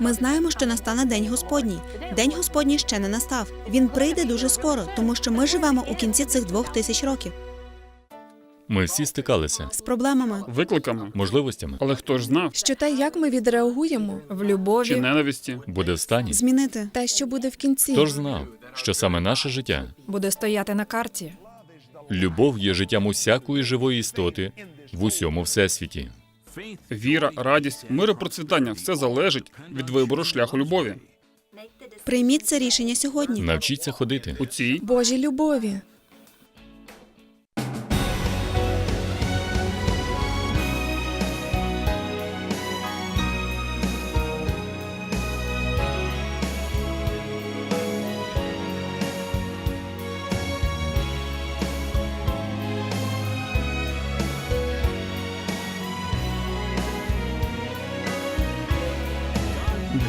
Ми знаємо, що настане день Господній. День Господній ще не настав. Він прийде дуже скоро, тому що ми живемо у кінці цих двох тисяч років Ми всі стикалися з проблемами. викликами. можливостями. Але хто ж знав, Що те, як ми відреагуємо в чи любові, ненависті? Буде в стані. Змінити те, що буде в кінці, Хто ж знав, що саме наше життя, буде стояти на карті. любов є життям усякої живої істоти в усьому всесвіті. Віра, радість, мир і процвітання все залежить від вибору шляху любові. прийміть це рішення сьогодні. Навчіться ходити. У цій Божій любові.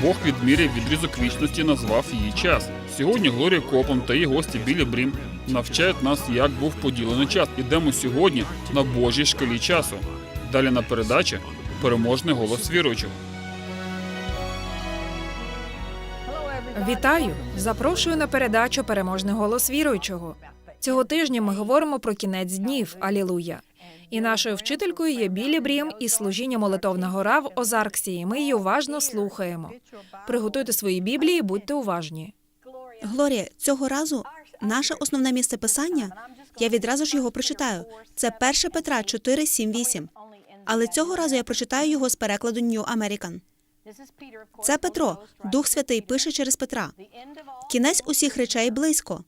Бог відміряв відрізок вічності, назвав її час. Сьогодні Глорія Коплан та її гості Білі Брім навчають нас, як був поділений час. Ідемо сьогодні на Божій шкалі часу. Далі на передачі переможний голос віруючих. Вітаю! Запрошую на передачу Переможний голос віруючого. Цього тижня ми говоримо про кінець днів. Алілуя. І нашою вчителькою є Білі Брім із служіння молитовна гора в Озарксі. Ми її уважно слухаємо. Приготуйте свої біблії, будьте уважні. Глорія, цього разу наше основне місце писання. Я відразу ж його прочитаю. Це 1 Петра 4, 7, 8. Але цього разу я прочитаю його з перекладу New American. Це Петро, Дух Святий пише через Петра. Кінець усіх речей близько.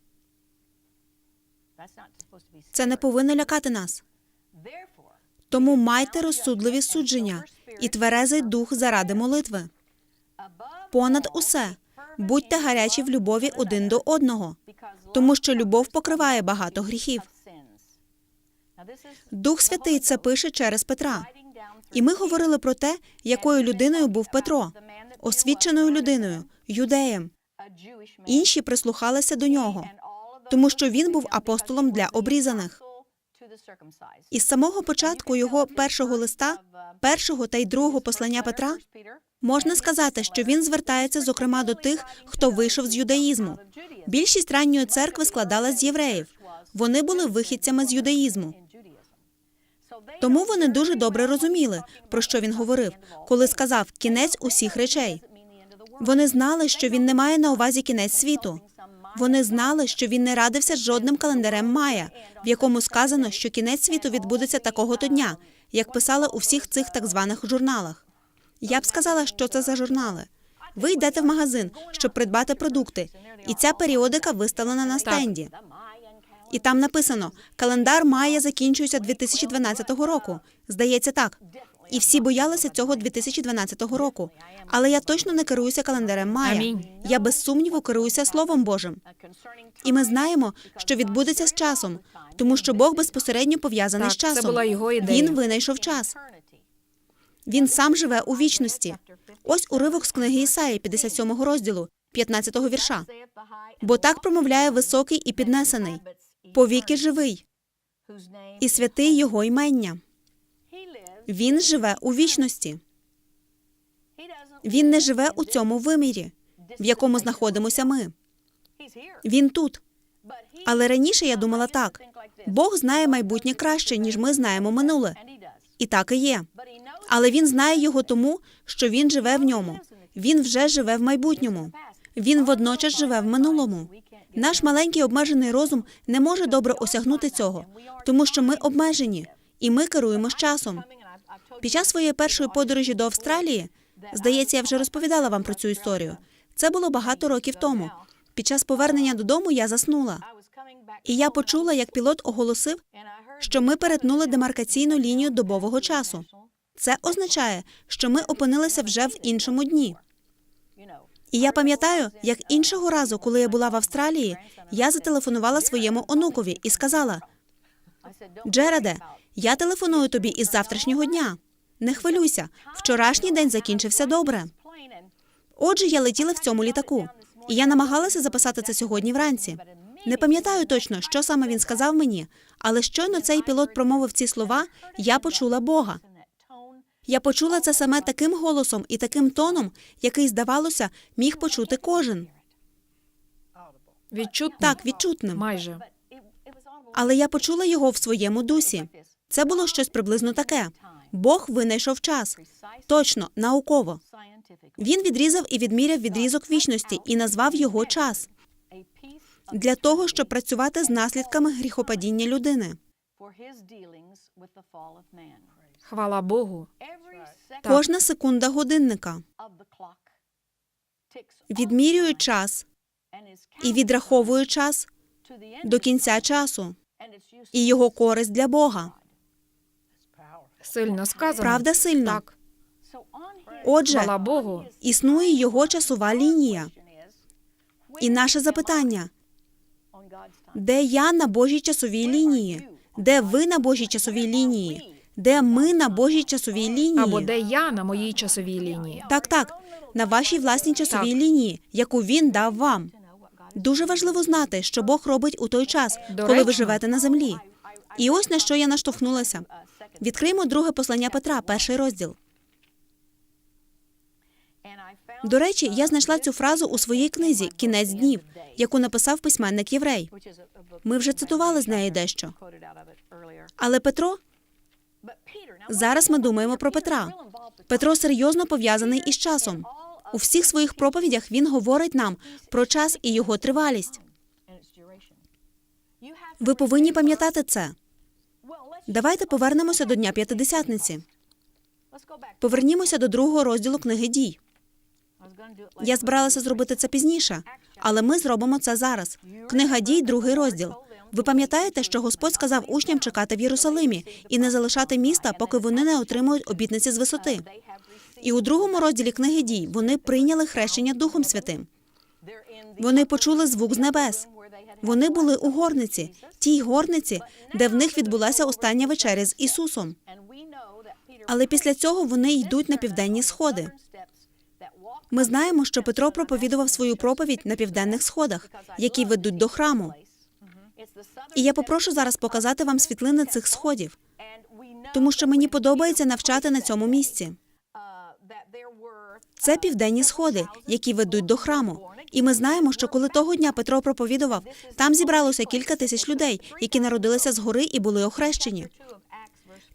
Це не повинно лякати нас. Тому майте розсудливі судження і тверезий дух заради молитви. Понад усе будьте гарячі в любові один до одного, тому що любов покриває багато гріхів. Дух Святий це пише через Петра. І ми говорили про те, якою людиною був Петро, освіченою людиною, юдеєм. Інші прислухалися до нього, тому що він був апостолом для обрізаних. І з самого початку його першого листа, першого та й другого послання Петра, можна сказати, що він звертається зокрема до тих, хто вийшов з юдаїзму. Більшість ранньої церкви складалась з євреїв. Вони були вихідцями з юдаїзму. Тому вони дуже добре розуміли, про що він говорив, коли сказав кінець усіх речей. Вони знали, що він не має на увазі кінець світу. Вони знали, що він не радився з жодним календарем Майя, в якому сказано, що кінець світу відбудеться такого то дня, як писали у всіх цих так званих журналах. Я б сказала, що це за журнали. Ви йдете в магазин, щоб придбати продукти, і ця періодика виставлена на стенді. І там написано: календар Майя закінчується 2012 року. Здається, так. І всі боялися цього 2012 року. Але я точно не керуюся календарем Майя. Я без сумніву керуюся Словом Божим. І ми знаємо, що відбудеться з часом, тому що Бог безпосередньо пов'язаний з часом. це була його ідея. Він винайшов час. Він сам живе у вічності. Ось уривок з книги Ісаї, 57 розділу, 15 вірша. Бо так промовляє високий і піднесений, повіки живий, і святий його ймення. Він живе у вічності. Він не живе у цьому вимірі, в якому знаходимося ми. Він тут. Але раніше я думала так: Бог знає майбутнє краще, ніж ми знаємо минуле. І так і є. Але він знає його тому, що він живе в ньому. Він вже живе в майбутньому. Він водночас живе в минулому. Наш маленький обмежений розум не може добре осягнути цього, тому що ми обмежені, і ми керуємо часом. Під час своєї першої подорожі до Австралії, здається, я вже розповідала вам про цю історію. Це було багато років тому. Під час повернення додому я заснула. І я почула, як пілот оголосив, що ми перетнули демаркаційну лінію добового часу. Це означає, що ми опинилися вже в іншому дні. І я пам'ятаю, як іншого разу, коли я була в Австралії, я зателефонувала своєму онукові і сказала: Джераде, я телефоную тобі із завтрашнього дня. Не хвилюйся, вчорашній день закінчився добре. Отже, я летіла в цьому літаку, і я намагалася записати це сьогодні вранці. Не пам'ятаю точно, що саме він сказав мені, але щойно цей пілот промовив ці слова, я почула Бога. Я почула це саме таким голосом і таким тоном, який, здавалося, міг почути кожен. Відчутно? Так, відчутним. Майже. Але я почула його в своєму дусі. Це було щось приблизно таке. Бог винайшов час. Точно, науково. Він відрізав і відміряв відрізок вічності і назвав його час для того, щоб працювати з наслідками гріхопадіння людини. Хвала Богу. Кожна секунда годинника відмірює час і відраховує час до кінця часу і його користь для Бога. Сильно сказано. Правда сильно? Так. Отже, Хвала Богу. існує його часова лінія. І наше запитання: де я на Божій часовій лінії? Де ви на Божій часовій лінії? Де ми на Божій часовій лінії? Або де я на моїй часовій лінії. Так, так, на вашій власній часовій Так. лінії, яку він дав вам. Дуже важливо знати, що Бог робить у той час, коли ви Доречно. живете на землі. І ось на що я наштовхнулася. Відкриємо друге послання Петра, перший розділ. До речі, я знайшла цю фразу у своїй книзі Кінець днів, яку написав письменник єврей. Ми вже цитували з неї дещо. Але Петро, Зараз ми думаємо про Петра. Петро серйозно пов'язаний із часом. У всіх своїх проповідях він говорить нам про час і його тривалість. Ви повинні пам'ятати це. Давайте повернемося до Дня П'ятидесятниці. Повернімося до другого розділу книги дій. Я збиралася зробити це пізніше, але ми зробимо це зараз. Книга дій, другий розділ. Ви пам'ятаєте, що Господь сказав учням чекати в Єрусалимі і не залишати міста, поки вони не отримують обітниці з висоти. І у другому розділі книги дій вони прийняли хрещення Духом Святим. Вони почули звук з небес. Вони були у горниці, тій горниці, де в них відбулася остання вечеря з Ісусом. Але після цього вони йдуть на південні сходи. Ми знаємо, що Петро проповідував свою проповідь на південних сходах, які ведуть до храму. І я попрошу зараз показати вам світлини цих сходів, тому що мені подобається навчати на цьому місці. Це південні сходи, які ведуть до храму. І ми знаємо, що коли того дня Петро проповідував, там зібралося кілька тисяч людей, які народилися згори і були охрещені.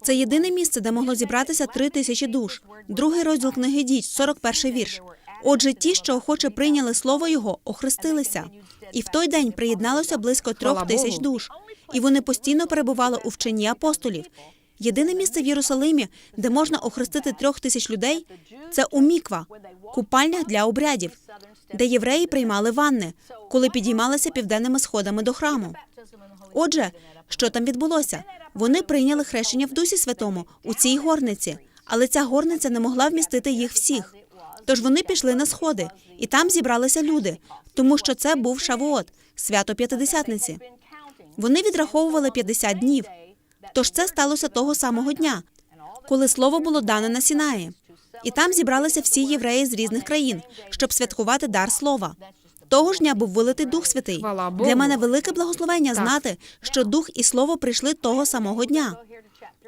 Це єдине місце, де могло зібратися три тисячі душ. Другий розділ книги дій, 41 вірш. Отже, ті, що охоче прийняли слово його, охрестилися. І в той день приєдналося близько трьох тисяч душ, і вони постійно перебували у вченні апостолів. Єдине місце в Єрусалимі, де можна охрестити трьох тисяч людей, це у Міква, купальнях для обрядів, де євреї приймали ванни, коли підіймалися південними сходами до храму. Отже, що там відбулося? Вони прийняли хрещення в Дусі Святому у цій горниці, але ця горниця не могла вмістити їх всіх. Тож вони пішли на сходи, і там зібралися люди, тому що це був Шавуот, свято П'ятидесятниці. Вони відраховували 50 днів. Тож це сталося того самого дня, коли слово було дане на Сінаї. І там зібралися всі євреї з різних країн, щоб святкувати дар слова. Того ж дня був вилитий Дух Святий. Для мене велике благословення знати, що Дух і Слово прийшли того самого дня.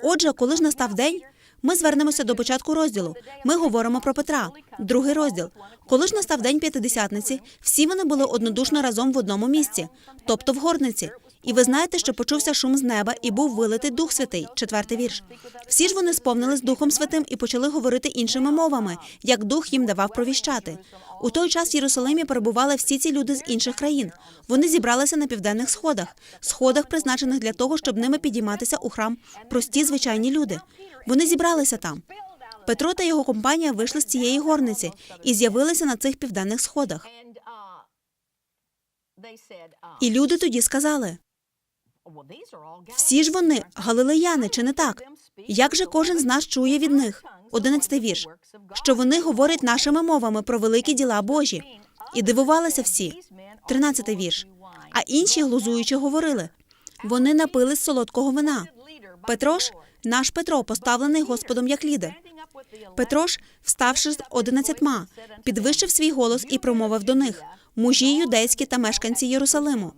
Отже, коли ж настав день, ми звернемося до початку розділу. Ми говоримо про Петра, другий розділ. Коли ж настав день п'ятидесятниці, всі вони були однодушно разом в одному місці, тобто в горниці. І ви знаєте, що почувся шум з неба і був вилитий Дух Святий, четвертий вірш. Всі ж вони сповнились Духом Святим і почали говорити іншими мовами, як Дух їм давав провіщати. У той час в Єрусалимі перебували всі ці люди з інших країн. Вони зібралися на південних сходах, сходах, призначених для того, щоб ними підійматися у храм прості звичайні люди. Вони зібралися там. Петро та його компанія вийшли з цієї горниці і з'явилися на цих південних сходах. І люди тоді сказали: всі ж вони галилеяни, чи не так? Як же кожен з нас чує від них? Одинадцятий вірш. Що вони говорять нашими мовами про великі діла Божі. І дивувалися всі. Тринадцятий вірш. А інші глузуючи говорили: вони напили з солодкого вина. Петро ж, наш Петро, поставлений Господом як лідер. Петро ж, вставши з одинадцятьма, підвищив свій голос і промовив до них: мужі юдейські та мешканці Єрусалиму.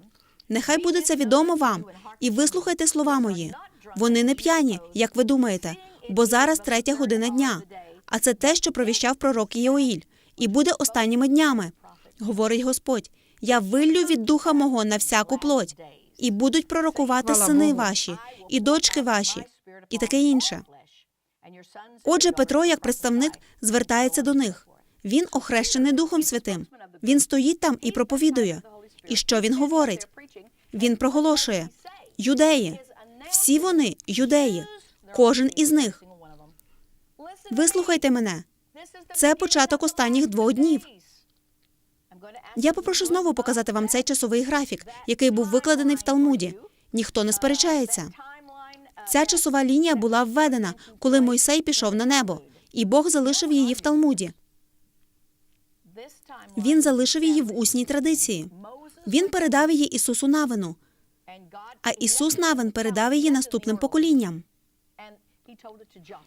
Нехай буде це відомо вам, і вислухайте слова мої. Вони не п'яні, як ви думаєте. бо зараз третя година дня. А це те, що провіщав пророк Єоїль. І буде останніми днями, говорить Господь. Я виллю від духа мого на всяку плоть, і будуть пророкувати сини ваші, і дочки ваші, і таке інше. Отже, Петро, як представник, звертається до них. Він охрещений Духом Святим. Він стоїть там і проповідує. І що він говорить? Він проголошує: юдеї, всі вони юдеї, кожен із них. Вислухайте мене. Це початок останніх двох днів. Я попрошу знову показати вам цей часовий графік, який був викладений в Талмуді. Ніхто не сперечається. Ця часова лінія була введена, коли Мойсей пішов на небо, і Бог залишив її в Талмуді. Він залишив її в усній традиції. Він передав її Ісусу Навину, а Ісус Навин передав її наступним поколінням.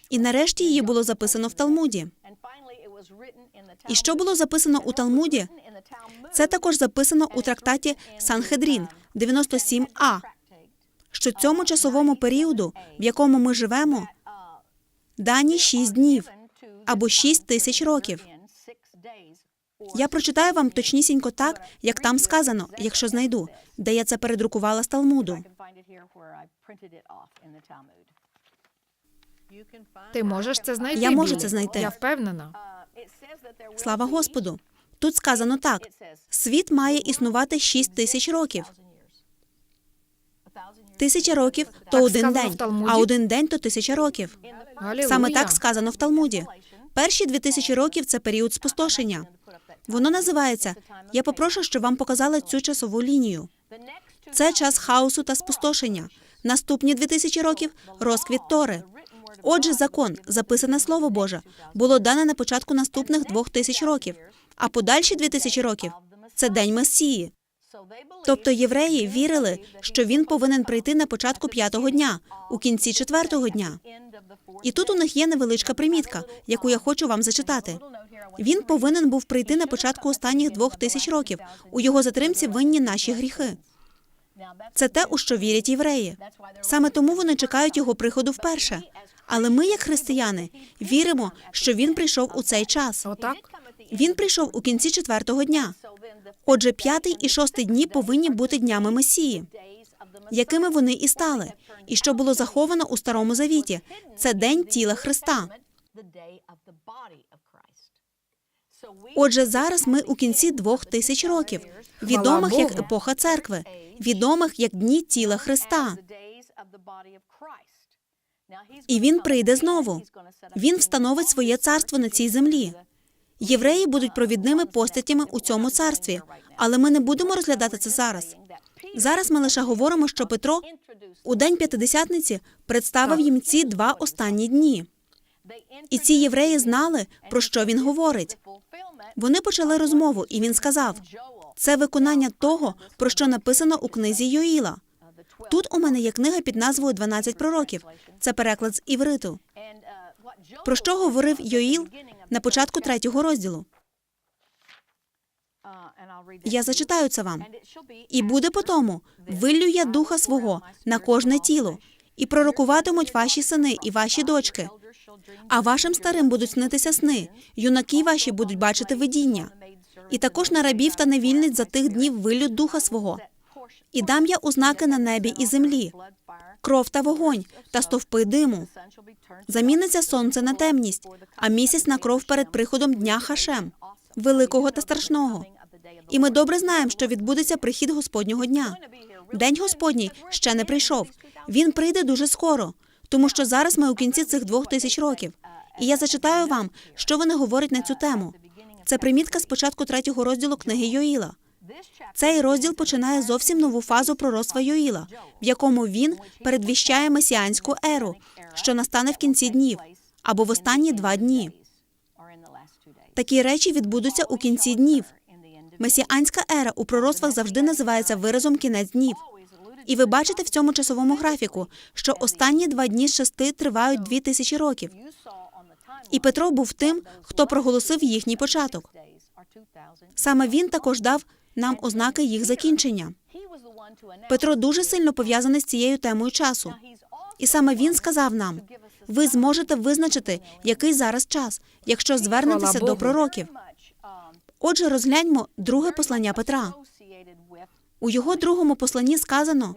І нарешті її було записано в Талмуді. І що було записано у Талмуді? Це також записано у трактаті Санхедрін 97а, що цьому часовому періоду, в якому ми живемо, дані шість днів або шість тисяч років. Я прочитаю вам точнісінько так, як там сказано, якщо знайду, де я це передрукувала з Талмуду. Ти можеш це знайти. Я можу це знайти. Я впевнена. Слава Господу. Тут сказано так: світ має існувати шість тисяч років. Тисяча років то один день, а один день то тисяча років. Саме так сказано в Талмуді. Перші дві тисячі років це період спустошення. Воно називається. Я попрошу, щоб вам показали цю часову лінію. Це час хаосу та спустошення. Наступні дві тисячі років розквіт Тори. Отже, закон, записане Слово Боже, було дане на початку наступних двох тисяч років, а подальші дві тисячі років це день Месії. Тобто євреї вірили, що він повинен прийти на початку п'ятого дня, у кінці четвертого дня. І тут у них є невеличка примітка, яку я хочу вам зачитати. Він повинен був прийти на початку останніх двох тисяч років. У його затримці винні наші гріхи. Це те, у що вірять євреї. Саме тому вони чекають його приходу вперше. Але ми, як християни, віримо, що він прийшов у цей час. Отак? Він прийшов у кінці четвертого дня. Отже, п'ятий і шостий дні повинні бути днями Месії, якими вони і стали, і що було заховано у старому завіті. Це день тіла Христа. Отже, зараз ми у кінці двох тисяч років, відомих як епоха церкви, відомих як дні тіла Христа. І він прийде знову. Він встановить своє царство на цій землі. Євреї будуть провідними постатями у цьому царстві, але ми не будемо розглядати це зараз. Зараз ми лише говоримо, що Петро у день п'ятидесятниці представив їм ці два останні дні. І ці євреї знали, про що він говорить. Вони почали розмову, і він сказав: це виконання того, про що написано у книзі Йоїла. Тут у мене є книга під назвою «12 пророків. Це переклад з івриту. Про що говорив Йоїл на початку третього розділу? Я зачитаю це вам. І буде по тому, виллю я духа свого на кожне тіло, і пророкуватимуть ваші сини і ваші дочки. А вашим старим будуть снитися сни, юнаки ваші будуть бачити видіння. І також на рабів та невільниць за тих днів виллю духа свого. І дам я ознаки на небі і землі, кров та вогонь, та стовпи диму. Заміниться сонце на темність, а місяць на кров перед приходом дня Хашем, великого та страшного. І ми добре знаємо, що відбудеться прихід Господнього дня. День Господній ще не прийшов. Він прийде дуже скоро, тому що зараз ми у кінці цих двох тисяч років. І я зачитаю вам, що вони говорять на цю тему. Це примітка з початку третього розділу книги Йоїла. Цей розділ починає зовсім нову фазу пророцтва Йоїла, в якому він передвіщає месіанську еру, що настане в кінці днів або в останні два дні. Такі речі відбудуться у кінці днів. Месіанська ера у пророцтвах завжди називається виразом кінець днів. І ви бачите в цьому часовому графіку, що останні два дні з шести тривають дві тисячі років. І Петро був тим, хто проголосив їхній початок. Саме він також дав нам ознаки їх закінчення. Петро дуже сильно пов'язаний з цією темою часу. І саме він сказав нам: Ви зможете визначити, який зараз час, якщо звернетеся до пророків. Отже, розгляньмо друге послання Петра. У його другому посланні сказано: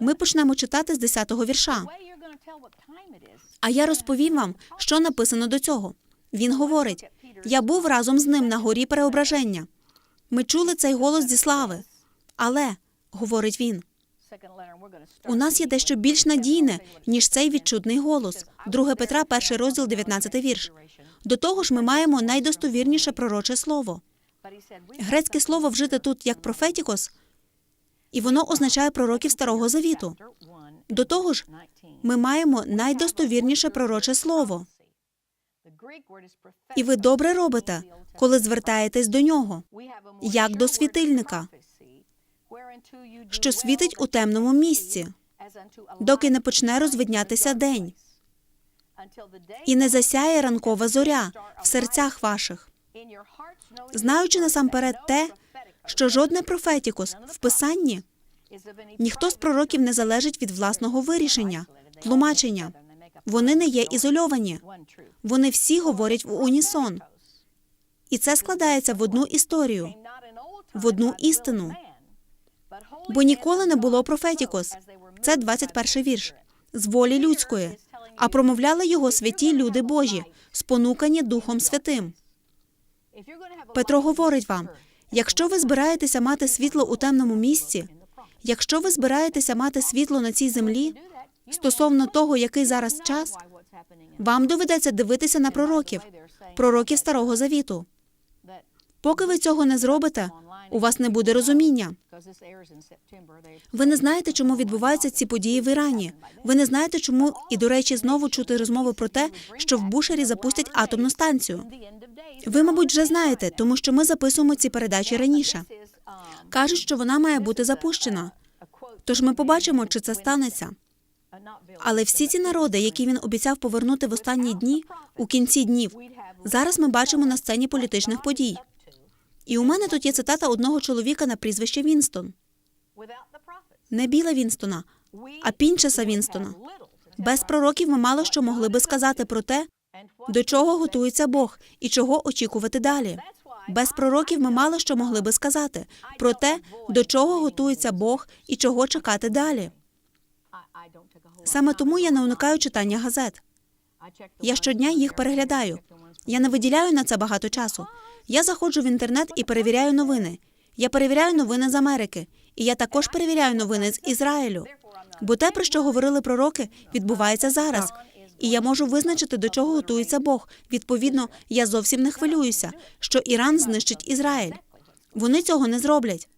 ми почнемо читати з 10-го вірша. А я розповім вам, що написано до цього. Він говорить: я був разом з ним на горі переображення. Ми чули цей голос зі слави. Але, говорить він, у нас є дещо більш надійне, ніж цей відчутний голос. 2 Петра, перший розділ, 19 вірш. До того ж, ми маємо найдостовірніше пророче слово. Грецьке слово вжите тут як профетікос, і воно означає пророків Старого Завіту. До того ж, ми маємо найдостовірніше пророче слово. І ви добре робите, коли звертаєтесь до нього, як до світильника, що світить у темному місці, доки не почне розвиднятися день, і не засяє ранкова зоря в серцях ваших, знаючи насамперед те, що жодне профетікос в писанні ніхто з пророків не залежить від власного вирішення, тлумачення. Вони не є ізольовані. Вони всі говорять в унісон. І це складається в одну історію, в одну істину. Бо ніколи не було профетікос. Це 21 вірш з волі людської, а промовляли його святі люди Божі, спонукані Духом Святим. Петро говорить вам: якщо ви збираєтеся мати світло у темному місці, якщо ви збираєтеся мати світло на цій землі, стосовно того, який зараз час, вам доведеться дивитися на пророків, пророків Старого Завіту. Поки ви цього не зробите, у вас не буде розуміння. Ви не знаєте, чому відбуваються ці події в Ірані. Ви не знаєте, чому і до речі, знову чути розмови про те, що в Бушері запустять атомну станцію. Ви, мабуть, вже знаєте, тому що ми записуємо ці передачі раніше. Кажуть, що вона має бути запущена. Тож ми побачимо, чи це станеться. Але всі ці народи, які він обіцяв повернути в останні дні, у кінці днів, зараз ми бачимо на сцені політичних подій. І у мене тут є цитата одного чоловіка на прізвище Вінстон. Не біла Вінстона, а Пінчеса Вінстона. Без пророків ми мало що могли би сказати про те, до чого готується Бог і чого очікувати далі. Без пророків ми мало що могли би сказати про те, до чого готується Бог і чого чекати далі. Саме тому я не уникаю читання газет. Я щодня їх переглядаю. Я не виділяю на це багато часу. Я заходжу в інтернет і перевіряю новини. Я перевіряю новини з Америки, і я також перевіряю новини з Ізраїлю. Бо те, про що говорили пророки, відбувається зараз. І я можу визначити, до чого готується Бог. Відповідно, я зовсім не хвилююся, що Іран знищить Ізраїль. Вони цього не зроблять.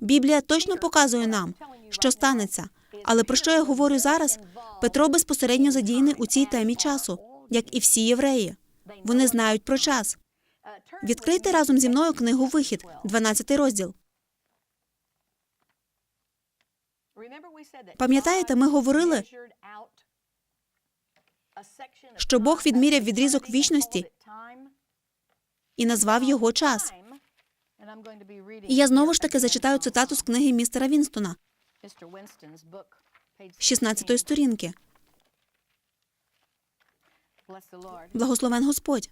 Біблія точно показує нам, що станеться. Але про що я говорю зараз? Петро безпосередньо задіяний у цій темі часу, як і всі євреї. Вони знають про час. Відкрийте разом зі мною книгу Вихід, 12 розділ. Пам'ятаєте, ми говорили, що Бог відміряв відрізок вічності і назвав його час. І я знову ж таки зачитаю цитату з книги містера Вінстона, 16 сторінки. Благословен Господь.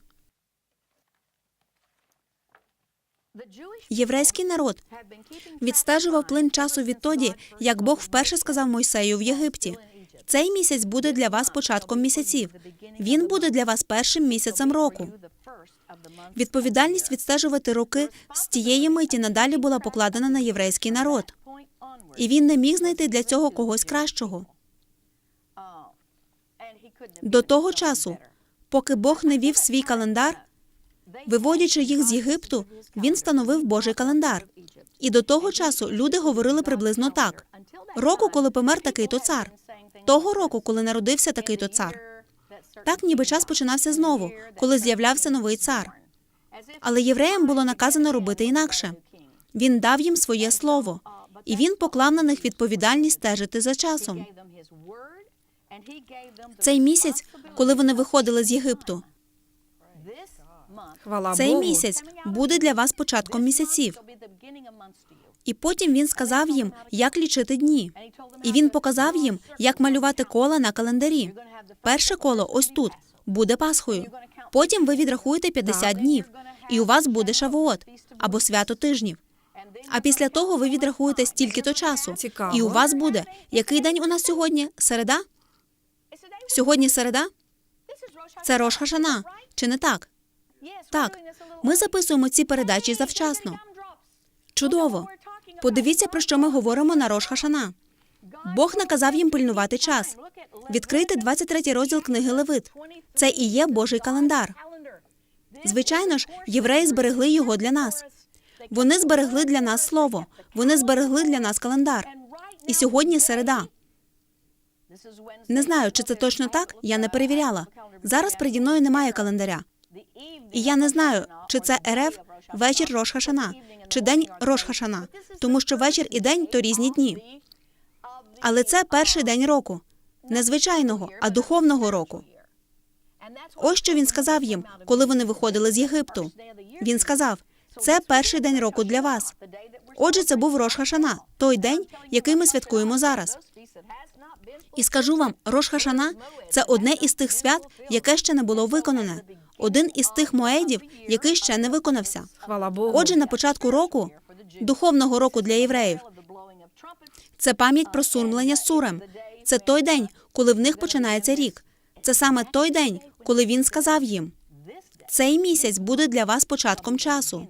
Єврейський народ відстежував плин часу відтоді, як Бог вперше сказав Мойсею в Єгипті. Цей місяць буде для вас початком місяців. Він буде для вас першим місяцем року. Відповідальність відстежувати роки з тієї миті надалі була покладена на єврейський народ, і він не міг знайти для цього когось кращого. До того часу, поки Бог не вів свій календар, виводячи їх з Єгипту, він встановив Божий календар. І до того часу люди говорили приблизно так: року, коли помер такий-то цар, того року, коли народився такий-то цар. Так ніби час починався знову, коли з'являвся новий цар. Але євреям було наказано робити інакше. Він дав їм своє слово, і він поклав на них відповідальність стежити за часом. Цей місяць, коли вони виходили з Єгипту, цей місяць буде для вас початком місяців. І потім він сказав їм, як лічити дні. І він показав їм, як малювати кола на календарі. Перше коло ось тут буде Пасхою. Потім ви відрахуєте 50 днів, і у вас буде Шавуот або свято тижнів. А після того ви відрахуєте стільки-то часу. Цікаво. І у вас буде. Який день у нас сьогодні? Середа? Сьогодні середа? Це Рош Хашана. Чи не так? Так. Ми записуємо ці передачі завчасно. Чудово. Подивіться, про що ми говоримо на Рош Хашана. Бог наказав їм пильнувати час. Відкрийте 23 розділ книги Левит. Це і є Божий календар. Звичайно ж, євреї зберегли його для нас. Вони зберегли для нас слово. Вони зберегли для нас календар. І сьогодні середа. Не знаю, чи це точно так. Я не перевіряла. Зараз переді мною немає календаря. І я не знаю, чи це РФ вечір Рош Хашана, чи день Рош Хашана, тому що вечір і день то різні дні. Але це перший день року, не звичайного, а духовного року. Ось що він сказав їм, коли вони виходили з Єгипту. Він сказав: це перший день року для вас. Отже, це був Рош Хашана, той день, який ми святкуємо зараз. І скажу вам, Рош Хашана – це одне із тих свят, яке ще не було виконане, один із тих моедів, який ще не виконався. Отже, на початку року, духовного року для євреїв, це пам'ять про сурмлення сурем. Це той день, коли в них починається рік. Це саме той день, коли він сказав їм: цей місяць буде для вас початком часу.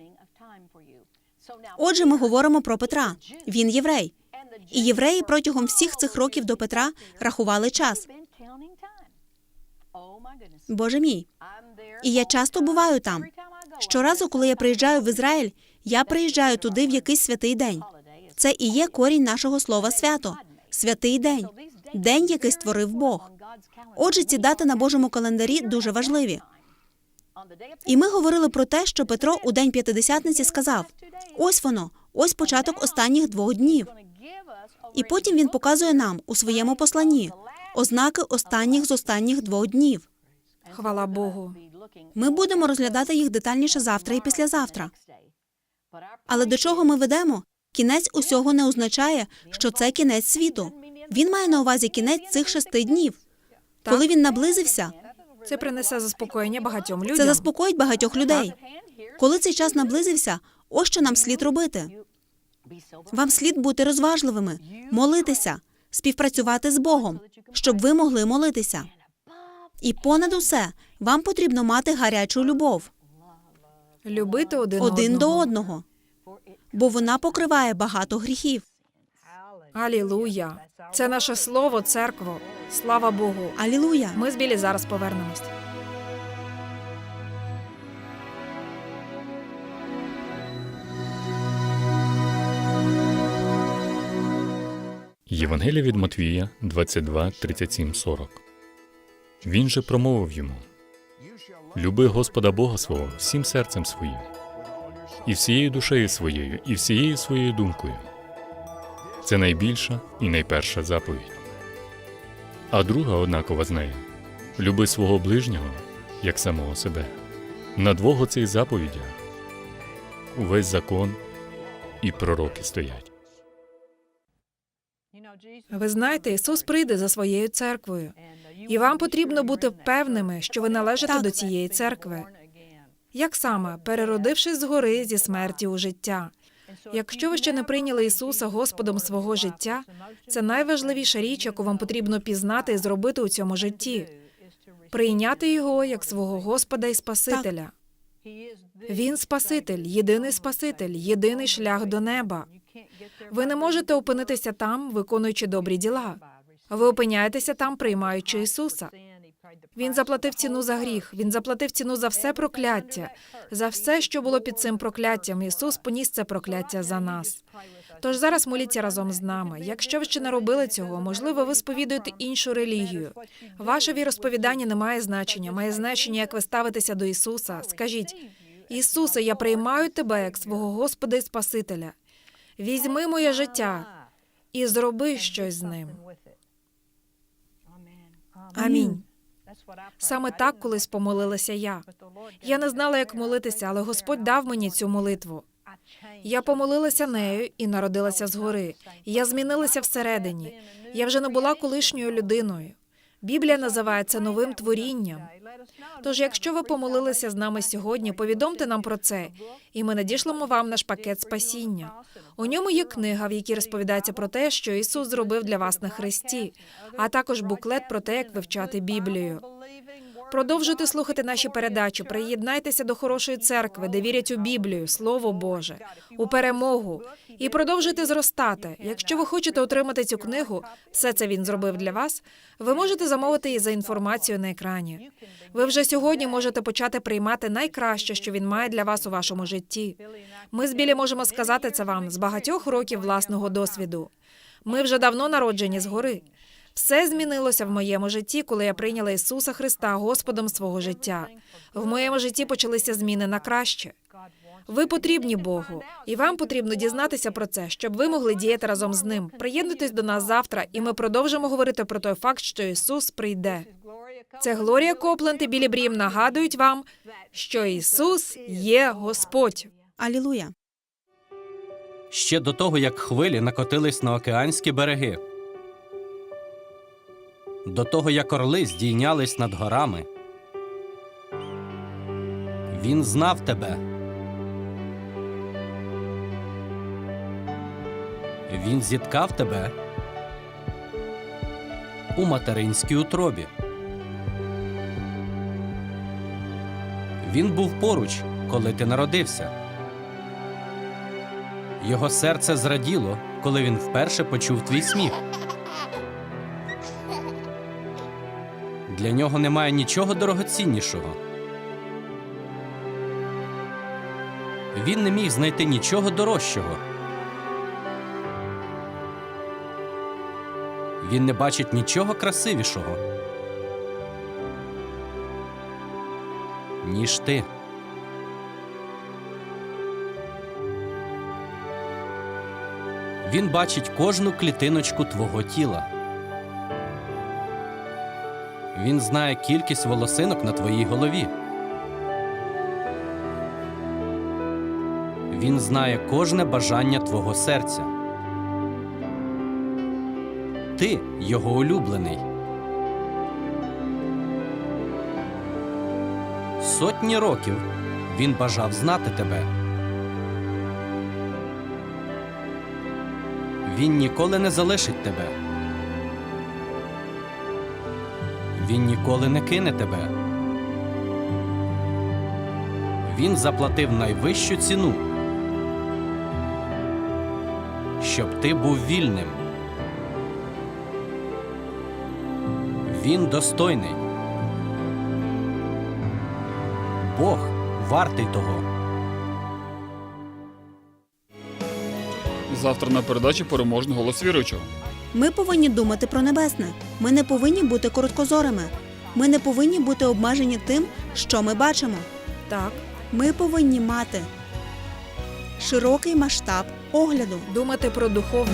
Отже, ми говоримо про Петра. Він єврей. І євреї протягом всіх цих років до Петра рахували час. Боже мій. І я часто буваю там. Щоразу, коли я приїжджаю в Ізраїль, я приїжджаю туди в якийсь святий день. Це і є корінь нашого слова свято. Святий день, день, який створив Бог. Отже, ці дати на Божому календарі дуже важливі. І ми говорили про те, що Петро у день п'ятидесятниці сказав: ось воно, ось початок останніх двох днів. І потім він показує нам у своєму посланні ознаки останніх з останніх двох днів. Хвала Богу. Ми будемо розглядати їх детальніше завтра і післязавтра. Але до чого ми ведемо? Кінець усього не означає, що це кінець світу. Він має на увазі кінець цих шести днів. Коли він наблизився, Це принесе заспокоєння багатьом людям. це заспокоїть багатьох людей. Коли цей час наблизився, ось що нам слід робити. Вам слід бути розважливими, молитися, співпрацювати з Богом, щоб ви могли молитися. І понад усе вам потрібно мати гарячу любов Любити один, один до одного. одного, бо вона покриває багато гріхів. Алілуя. Це наше слово, церкво. Слава Богу. Алілуя! Ми з Білі зараз повернемось. Євангелія від Матвія 22, 37, 40. Він же промовив йому: Люби Господа Бога свого всім серцем своїм, і всією душею своєю, і всією своєю думкою. Це найбільша і найперша заповідь. А друга однакова з нею люби свого ближнього як самого себе. На двох оцих заповідях увесь закон і пророки стоять. Ви знаєте, Ісус прийде за своєю церквою, і вам потрібно бути певними, що ви належите Так. до цієї церкви. Як саме, переродившись згори зі смерті у життя. Якщо ви ще не прийняли Ісуса Господом свого життя, це найважливіша річ, яку вам потрібно пізнати і зробити у цьому житті. Прийняти його як свого Господа і Спасителя. Він Спаситель, єдиний Спаситель, єдиний шлях до неба. Ви не можете опинитися там, виконуючи добрі діла. Ви опиняєтеся там, приймаючи Ісуса. Він заплатив ціну за гріх. Він заплатив ціну за все прокляття, за все, що було під цим прокляттям. Ісус поніс це прокляття за нас. Тож зараз моліться разом з нами. Якщо ви ще не робили цього, можливо, ви сповідуєте іншу релігію. Ваше віросповідання не має значення. Має значення, як ви ставитеся до Ісуса. Скажіть, Ісусе, я приймаю тебе як свого Господа і Спасителя. Візьми моє життя і зроби щось з ним. Амінь. Саме так колись помолилася я. Я не знала, як молитися, але Господь дав мені цю молитву. Я помолилася нею і народилася згори. Я змінилася всередині. Я вже не була колишньою людиною. Біблія називається новим творінням. Тож, якщо ви помолилися з нами сьогодні, повідомте нам про це, і ми надішлемо вам наш пакет спасіння. У ньому є книга, в якій розповідається про те, що Ісус зробив для вас на Христі, а також буклет про те, як вивчати Біблію. Продовжуйте слухати наші передачі, приєднайтеся до хорошої церкви, де вірять у Біблію, Слово Боже, у перемогу. І продовжуйте зростати. Якщо ви хочете отримати цю книгу, все це він зробив для вас. Ви можете замовити її за інформацією на екрані. Ви вже сьогодні можете почати приймати найкраще, що він має для вас у вашому житті. Ми з Білі можемо сказати це вам з багатьох років власного досвіду. Ми вже давно народжені згори. Все змінилося в моєму житті, коли я прийняла Ісуса Христа Господом свого життя. В моєму житті почалися зміни на краще. Ви потрібні Богу, і вам потрібно дізнатися про це, щоб ви могли діяти разом з ним. Приєднуйтесь до нас завтра, і ми продовжимо говорити про той факт, що Ісус прийде. Це Глорія Копленд і Білі Брім нагадують вам, що Ісус є Господь. Алілуя. ще до того, як хвилі накотились на океанські береги, до того, як орли здійнялись над горами. Він знав тебе. Він зіткав тебе у материнській утробі. Він був поруч, коли ти народився. Його серце зраділо, коли він вперше почув твій сміх. Для нього немає нічого дорогоціннішого. Він не міг знайти нічого дорожчого. Він не бачить нічого красивішого, ніж ти. Він бачить кожну клітиночку твого тіла. Він знає кількість волосинок на твоїй голові. Він знає кожне бажання твого серця. Ти його улюблений. Сотні років він бажав знати тебе. Він ніколи не залишить тебе. Він ніколи не кине тебе. Він заплатив найвищу ціну, щоб ти був вільним. Він достойний. Бог вартий того. Завтра на передачі переможний голос віруючого. Ми повинні думати про небесне. Ми не повинні бути короткозорими. Ми не повинні бути обмежені тим, що ми бачимо. Так, Ми повинні мати широкий масштаб огляду. думати про духовне.